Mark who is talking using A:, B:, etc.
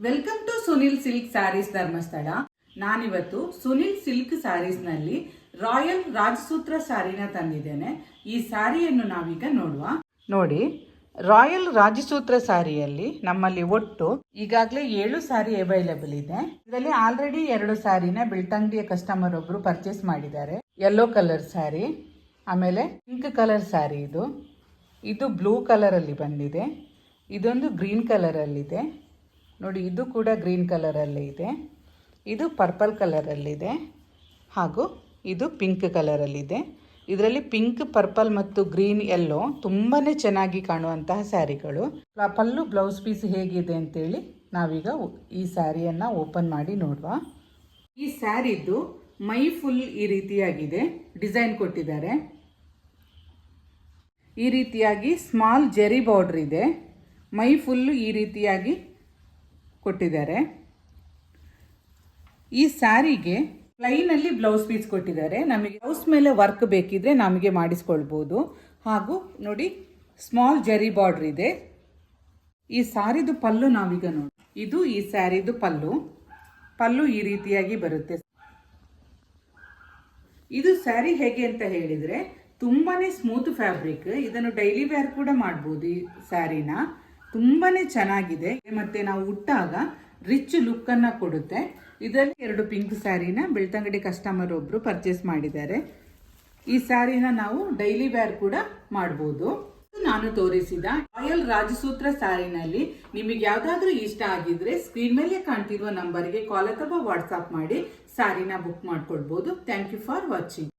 A: Welcome to Sunil silk sarees Dharmasthala ನಾನಿವತ್ತು Sunil silk ಸ್ಯಾರೀಸ್ನಲ್ಲಿ royal Rajasutra ಸ್ಯಾರಿನ ತಂದಿದ್ದೇನೆ. ಈ ಸ್ಯಾರಿಯನ್ನು ನಾವೀಗ ನೋಡುವ. ನೋಡಿ ರಾಯಲ್ ರಾಜಸೂತ್ರ ಸ್ಯಾರಿಯಲ್ಲಿ ನಮ್ಮಲ್ಲಿ ಒಟ್ಟು ಈಗಾಗಲೇ ಏಳು ಸ್ಯಾರಿ ಅವೈಲೇಬಲ್ ಇದೆ. ಇದರಲ್ಲಿ ಆಲ್ರೆಡಿ ಎರಡು ಸ್ಯಾರಿನ ಬೆಳ್ತಂಗಡಿಯ ಕಸ್ಟಮರ್ ಒಬ್ರು ಪರ್ಚೇಸ್ ಮಾಡಿದ್ದಾರೆ. ಯೆಲ್ಲೋ ಕಲರ್ ಸ್ಯಾರಿ ಆಮೇಲೆ ಪಿಂಕ್ ಕಲರ್ ಸ್ಯಾರಿ ಇದು. ಇದು ಬ್ಲೂ ಕಲರಲ್ಲಿ ಬಂದಿದೆ. ಇದೊಂದು ಗ್ರೀನ್ ಕಲರಲ್ಲಿದೆ ನೋಡಿ, ಇದು ಕೂಡ ಗ್ರೀನ್ ಕಲರಲ್ಲಿ ಇದೆ. ಇದು ಪರ್ಪಲ್ ಕಲರಲ್ಲಿದೆ ಹಾಗೂ ಇದು ಪಿಂಕ್ ಕಲರಲ್ಲಿದೆ ಇದರಲ್ಲಿ ಪಿಂಕ್, ಪರ್ಪಲ್ ಮತ್ತು ಗ್ರೀನ್ ಎಲ್ಲೋ ತುಂಬಾ ಚೆನ್ನಾಗಿ ಕಾಣುವಂತಹ ಸ್ಯಾರಿಗಳು. ಪಲ್ಲು ಬ್ಲೌಸ್ ಪೀಸ್ ಹೇಗಿದೆ ಅಂತೇಳಿ ನಾವೀಗ ಈ ಸ್ಯಾರಿಯನ್ನು ಓಪನ್ ಮಾಡಿ ನೋಡುವ. ಈ ಸ್ಯಾರಿದ್ದು ಮೈ ಫುಲ್ ಈ ರೀತಿಯಾಗಿದೆ. ಡಿಸೈನ್ ಕೊಟ್ಟಿದ್ದಾರೆ. ಈ ರೀತಿಯಾಗಿ ಸ್ಮಾಲ್ ಜೆರಿ ಬಾರ್ಡ್ರ್ ಇದೆ. ಮೈ ಫುಲ್ಲು ಈ ರೀತಿಯಾಗಿ ಕೊಟ್ಟಿದ್ದಾರೆ. ಈ ಸ್ಯಾರಿಗೆ ಪ್ಲೈನಲ್ಲಿ ಬ್ಲೌಸ್ ಪೀಸ್ ಕೊಟ್ಟಿದ್ದಾರೆ. ನಮಗೆ ಬ್ಲೌಸ್ ಮೇಲೆ ವರ್ಕ್ ಬೇಕಿದ್ರೆ ನಮಗೆ ಮಾಡಿಸ್ಕೊಳ್ಬೋದು. ಹಾಗೂ ನೋಡಿ ಸ್ಮಾಲ್ ಜೆರಿ ಬಾರ್ಡ್ರ್ ಇದೆ. ಈ ಸ್ಯಾರಿದು ಪಲ್ಲು ನಾವೀಗ ನೋಡಿ, ಇದು ಈ ಸ್ಯಾರಿದು ಪಲ್ಲು. ಪಲ್ಲು ಈ ರೀತಿಯಾಗಿ ಬರುತ್ತೆ. ಇದು ಸ್ಯಾರಿ ಹೇಗೆ ಅಂತ ಹೇಳಿದ್ರೆ, ತುಂಬಾನೇ ಸ್ಮೂತ್ ಫ್ಯಾಬ್ರಿಕ್ ಇದನ್ನು ಡೈಲಿ ವೇರ್ ಕೂಡ ಮಾಡ್ಬೋದು ಈ ಸ್ಯಾರಿನ. ತುಂಬಾನೇ ಚೆನ್ನಾಗಿದೆ. ಮತ್ತೆ ನಾವು ಉಟ್ಟಾಗ ರಿಚ್ ಲುಕ್ ಅನ್ನ ಕೊಡುತ್ತೆ. ಇದರಲ್ಲಿ ಎರಡು ಪಿಂಕ್ ಸ್ಯಾರಿನ ಬೆಳ್ತಂಗಡಿ ಕಸ್ಟಮರ್ ಒಬ್ರು ಪರ್ಚೇಸ್ ಮಾಡಿದ್ದಾರೆ. ಈ ಸ್ಯಾರಿನ ನಾವು ಡೈಲಿ ವೇರ್ ಕೂಡ ಮಾಡ್ಬೋದು. ನಾನು ತೋರಿಸಿದ ರಾಯಲ್ ರಾಜಸೂತ್ರ ಸ್ಯಾರಿನಲ್ಲಿ ನಿಮಗೆ ಯಾವ್ದಾದ್ರೂ ಇಷ್ಟ ಆಗಿದ್ರೆ ಸ್ಕ್ರೀನ್ ಮೇಲೆ ಕಾಣ್ತಿರುವ ನಂಬರ್ಗೆ ಕಾಲ್ ಅಥವಾ ವಾಟ್ಸ್ಆಪ್ ಮಾಡಿ ಸ್ಯಾರಿನ ಬುಕ್ ಮಾಡ್ಕೊಳ್ಬಹುದು ಥ್ಯಾಂಕ್ ಯು ಫಾರ್ ವಾಚಿಂಗ್